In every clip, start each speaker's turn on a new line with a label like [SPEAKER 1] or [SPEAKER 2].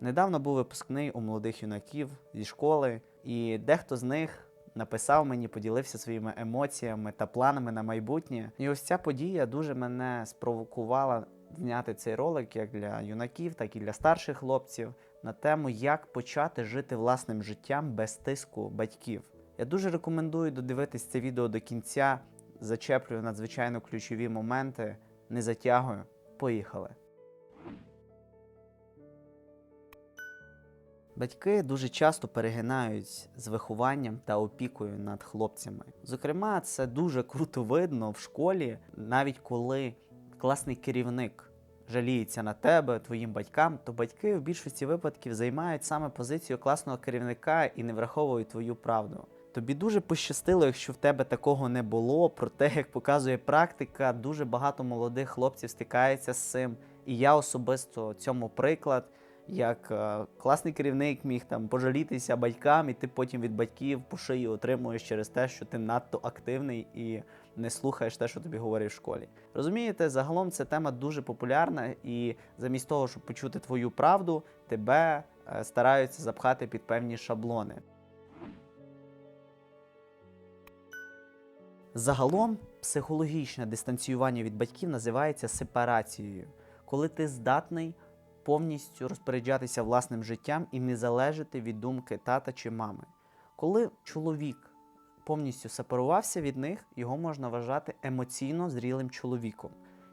[SPEAKER 1] Недавно був випускний у молодих юнаків зі школи, і дехто з них написав мені, поділився своїми емоціями та планами на майбутнє. І ось ця подія дуже мене спровокувала зняти цей ролик як для юнаків, так і для старших хлопців на тему, як почати жити власним життям без тиску батьків. Я дуже рекомендую додивитись це відео до кінця. Зачеплюю надзвичайно ключові моменти, не затягую. Поїхали. Батьки дуже часто перегинають з вихованням та опікою над хлопцями. Зокрема, це дуже круто видно в школі, навіть коли класний керівник жаліється на тебе, твоїм батькам, то батьки в більшості випадків займають саме позицію класного керівника і не враховують твою правду. Тобі дуже пощастило, якщо в тебе такого не було. Проте, як показує практика, дуже багато молодих хлопців стикається з цим. І я особисто цьому приклад, як е, класний керівник міг там пожалітися батькам, і ти потім від батьків по шиї отримуєш через те, що ти надто активний і не слухаєш те, що тобі говорять в школі. Розумієте, загалом ця тема дуже популярна, і замість того, щоб почути твою правду, тебе е, стараються запхати під певні шаблони. Загалом психологічне дистанціювання від батьків називається сепарацією, коли ти здатний повністю розпоряджатися власним життям і не залежати від думки тата чи мами. Коли чоловік повністю сепарувався від них, його можна вважати емоційно зрілим чоловіком.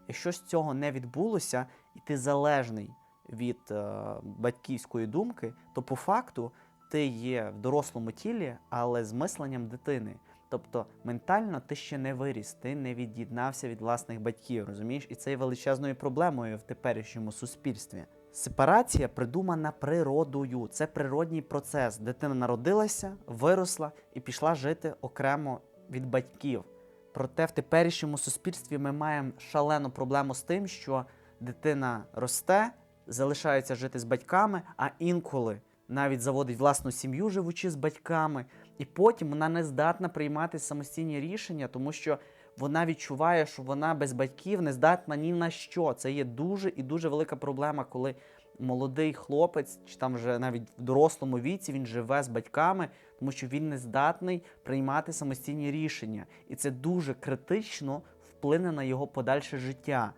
[SPEAKER 1] Якщо з цього не відбулося, і ти залежний від е, батьківської думки, то по факту ти є в дорослому тілі, але з мисленням дитини. Тобто ментально ти ще не виріс, ти не від'єднався від власних батьків, розумієш? І це є величезною проблемою в теперішньому суспільстві. Сепарація придумана природою. Це природній процес. Дитина народилася, виросла і пішла жити окремо від батьків. Проте в теперішньому суспільстві ми маємо шалену проблему з тим, що дитина росте, залишається жити з батьками, а інколи навіть заводить власну сім'ю, живучи з батьками, і потім вона не здатна приймати самостійні рішення, тому що вона відчуває, що вона без батьків не здатна ні на що. Це є дуже і дуже велика проблема, коли молодий хлопець, чи там вже навіть в дорослому віці він живе з батьками, тому що він не здатний приймати самостійні рішення. І це дуже критично вплине на його подальше життя.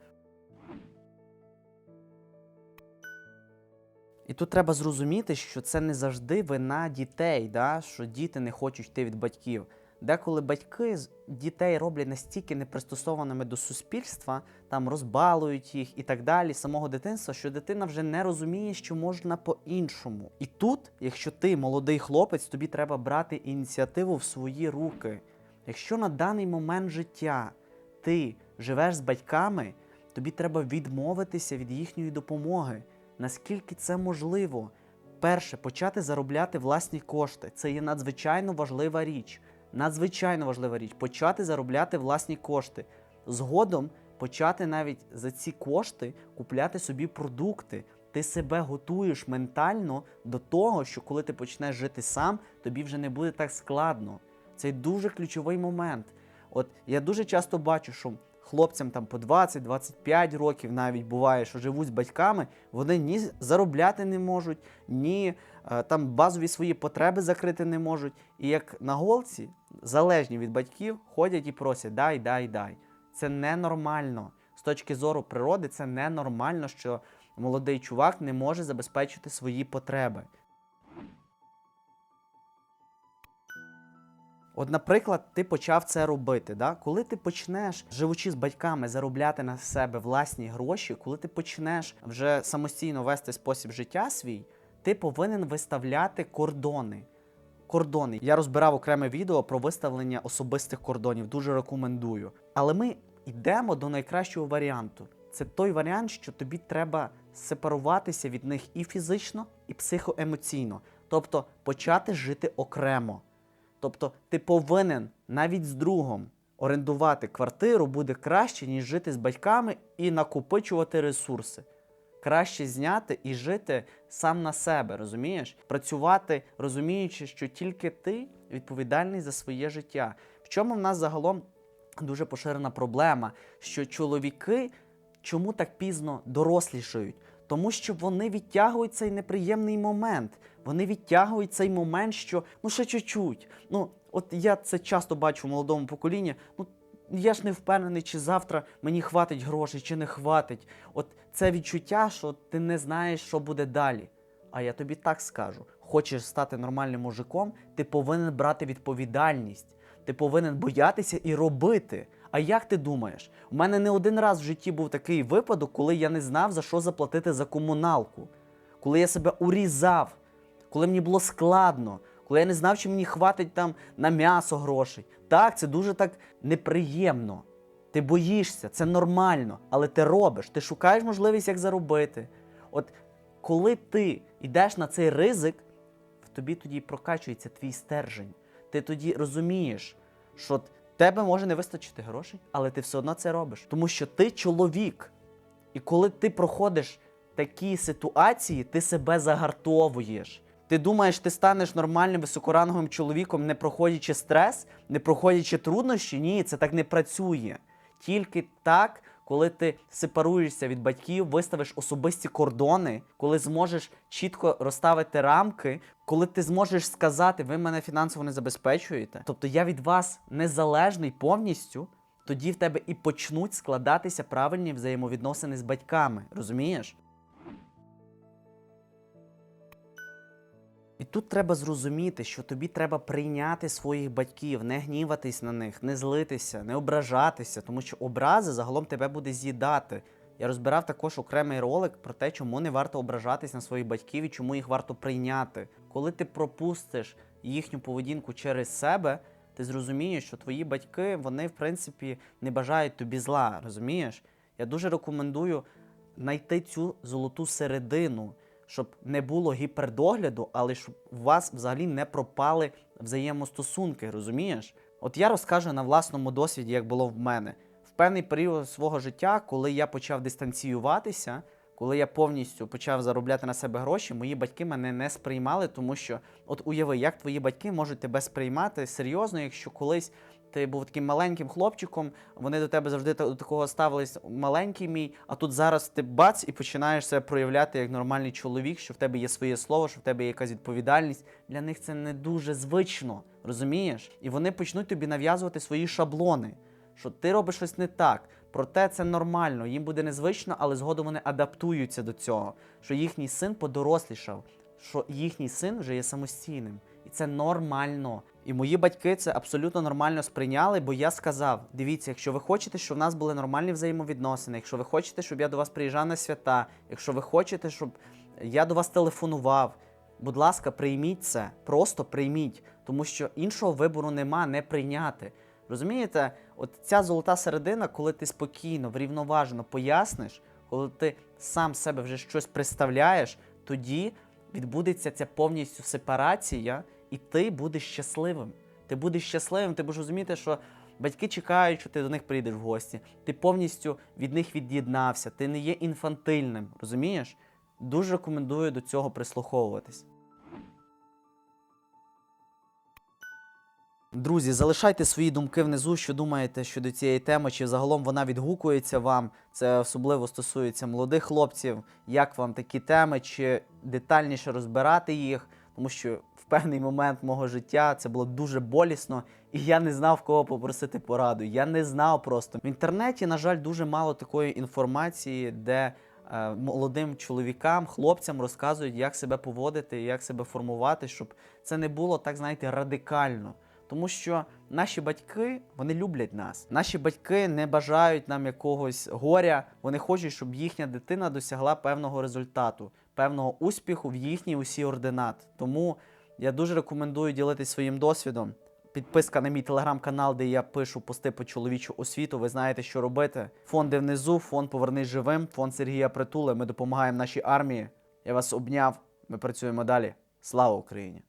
[SPEAKER 1] І тут треба зрозуміти, що це не завжди вина дітей, да? що діти не хочуть йти від батьків. Деколи батьки дітей роблять настільки непристосованими до суспільства, там розбалують їх і так далі, самого дитинства, що дитина вже не розуміє, що можна по-іншому. І тут, якщо ти молодий хлопець, тобі треба брати ініціативу в свої руки. Якщо на даний момент життя ти живеш з батьками, тобі треба відмовитися від їхньої допомоги. Наскільки це можливо? Перше, почати заробляти власні кошти. Це є надзвичайно важлива річ. Надзвичайно важлива річ почати заробляти власні кошти. Згодом почати навіть за ці кошти купляти собі продукти. Ти себе готуєш ментально до того, що коли ти почнеш жити сам, тобі вже не буде так складно. Це дуже ключовий момент. От я дуже часто бачу, що хлопцям там по 20-25 років навіть буває, що живуть з батьками, вони ні заробляти не можуть, ні е, там базові свої потреби закрити не можуть. І як на голці, залежні від батьків, ходять і просять дай, дай, дай. Це ненормально. З точки зору природи, це ненормально, що молодий чувак не може забезпечити свої потреби. От, наприклад, ти почав це робити. Да? Коли ти почнеш, живучи з батьками, заробляти на себе власні гроші, коли ти почнеш вже самостійно вести спосіб життя свій, ти повинен виставляти кордони. Кордони. Я розбирав окреме відео про виставлення особистих кордонів. Дуже рекомендую. Але ми йдемо до найкращого варіанту. Це той варіант, що тобі треба сепаруватися від них і фізично, і психоемоційно. Тобто почати жити окремо. Тобто ти повинен навіть з другом орендувати квартиру буде краще, ніж жити з батьками і накопичувати ресурси. Краще зняти і жити сам на себе, розумієш? Працювати, розуміючи, що тільки ти відповідальний за своє життя. В чому в нас загалом дуже поширена проблема, що чоловіки чому так пізно дорослішають? Тому що вони відтягують цей неприємний момент. Вони відтягують цей момент, що ну ще чуть-чуть. Ну, от я це часто бачу в молодому поколінні. Ну я ж не впевнений, чи завтра мені хватить грошей, чи не хватить. От це відчуття, що ти не знаєш, що буде далі. А я тобі так скажу: хочеш стати нормальним мужиком, ти повинен брати відповідальність. Ти повинен боятися і робити. А як ти думаєш? У мене не один раз в житті був такий випадок, коли я не знав, за що заплатити за комуналку, коли я себе урізав, коли мені було складно, коли я не знав, чи мені хватить там на м'ясо грошей. Так, це дуже так неприємно. Ти боїшся, це нормально, але ти робиш, ти шукаєш можливість, як заробити. От коли ти йдеш на цей ризик, в тобі тоді прокачується твій стержень. Ти тоді розумієш, що тебе може не вистачити грошей, але ти все одно це робиш. Тому що ти чоловік. І коли ти проходиш такі ситуації, ти себе загартовуєш. Ти думаєш, ти станеш нормальним високоранговим чоловіком, не проходячи стрес, не проходячи труднощі? Ні, це так не працює. Тільки так, коли ти сепаруєшся від батьків, виставиш особисті кордони, коли зможеш чітко розставити рамки, коли ти зможеш сказати, ви мене фінансово не забезпечуєте. Тобто я від вас незалежний повністю, тоді в тебе і почнуть складатися правильні взаємовідносини з батьками. Розумієш? І тут треба зрозуміти, що тобі треба прийняти своїх батьків, не гніватись на них, не злитися, не ображатися, тому що образи загалом тебе буде з'їдати. Я розбирав також окремий ролик про те, чому не варто ображатись на своїх батьків і чому їх варто прийняти. Коли ти пропустиш їхню поведінку через себе, ти зрозумієш, що твої батьки, вони, в принципі, не бажають тобі зла, розумієш? Я дуже рекомендую знайти цю золоту середину щоб не було гіпердогляду, але щоб у вас взагалі не пропали взаємостосунки, розумієш? От я розкажу на власному досвіді, як було в мене. В певний період свого життя, коли я почав дистанціюватися, коли я повністю почав заробляти на себе гроші, мої батьки мене не сприймали, тому що, от уяви, як твої батьки можуть тебе сприймати серйозно, якщо колись ти був таким маленьким хлопчиком, вони до тебе завжди до такого ставились маленький мій, а тут зараз ти бац і починаєш себе проявляти як нормальний чоловік, що в тебе є своє слово, що в тебе є якась відповідальність. Для них це не дуже звично, розумієш? І вони почнуть тобі нав'язувати свої шаблони, що ти робиш щось не так. Проте це нормально, їм буде незвично, але згодом вони адаптуються до цього, що їхній син подорослішав, що їхній син вже є самостійним. І це нормально. І мої батьки це абсолютно нормально сприйняли, бо я сказав: дивіться, якщо ви хочете, щоб в нас були нормальні взаємовідносини, якщо ви хочете, щоб я до вас приїжджав на свята, якщо ви хочете, щоб я до вас телефонував, будь ласка, прийміть це, просто прийміть, тому що іншого вибору нема не прийняти. Розумієте, от ця золота середина, коли ти спокійно, врівноважено поясниш, коли ти сам себе вже щось представляєш, тоді відбудеться ця повністю сепарація, і ти будеш щасливим. Ти будеш щасливим, ти будеш розуміти, що батьки чекають, що ти до них прийдеш в гості. Ти повністю від них від'єднався, ти не є інфантильним, розумієш? Дуже рекомендую до цього прислуховуватись. Друзі, залишайте свої думки внизу, що думаєте щодо цієї теми, чи загалом вона відгукується вам. Це особливо стосується молодих хлопців. Як вам такі теми, чи детальніше розбирати їх? Тому що певний момент мого життя це було дуже болісно, і я не знав, кого попросити пораду. Я не знав просто. В інтернеті, на жаль, дуже мало такої інформації, де е, молодим чоловікам, хлопцям розказують, як себе поводити, як себе формувати, щоб це не було так, знаєте, радикально. Тому що наші батьки вони люблять нас. Наші батьки не бажають нам якогось горя. Вони хочуть, щоб їхня дитина досягла певного результату, певного успіху в їхній усі ординат. Тому я дуже рекомендую ділитися своїм досвідом. Підписка на мій телеграм-канал, де я пишу пости по чоловічу освіту. Ви знаєте, що робити. Фонди внизу, фонд Повернись живим, фонд Сергія Притули. Ми допомагаємо нашій армії. Я вас обняв. Ми працюємо далі. Слава Україні!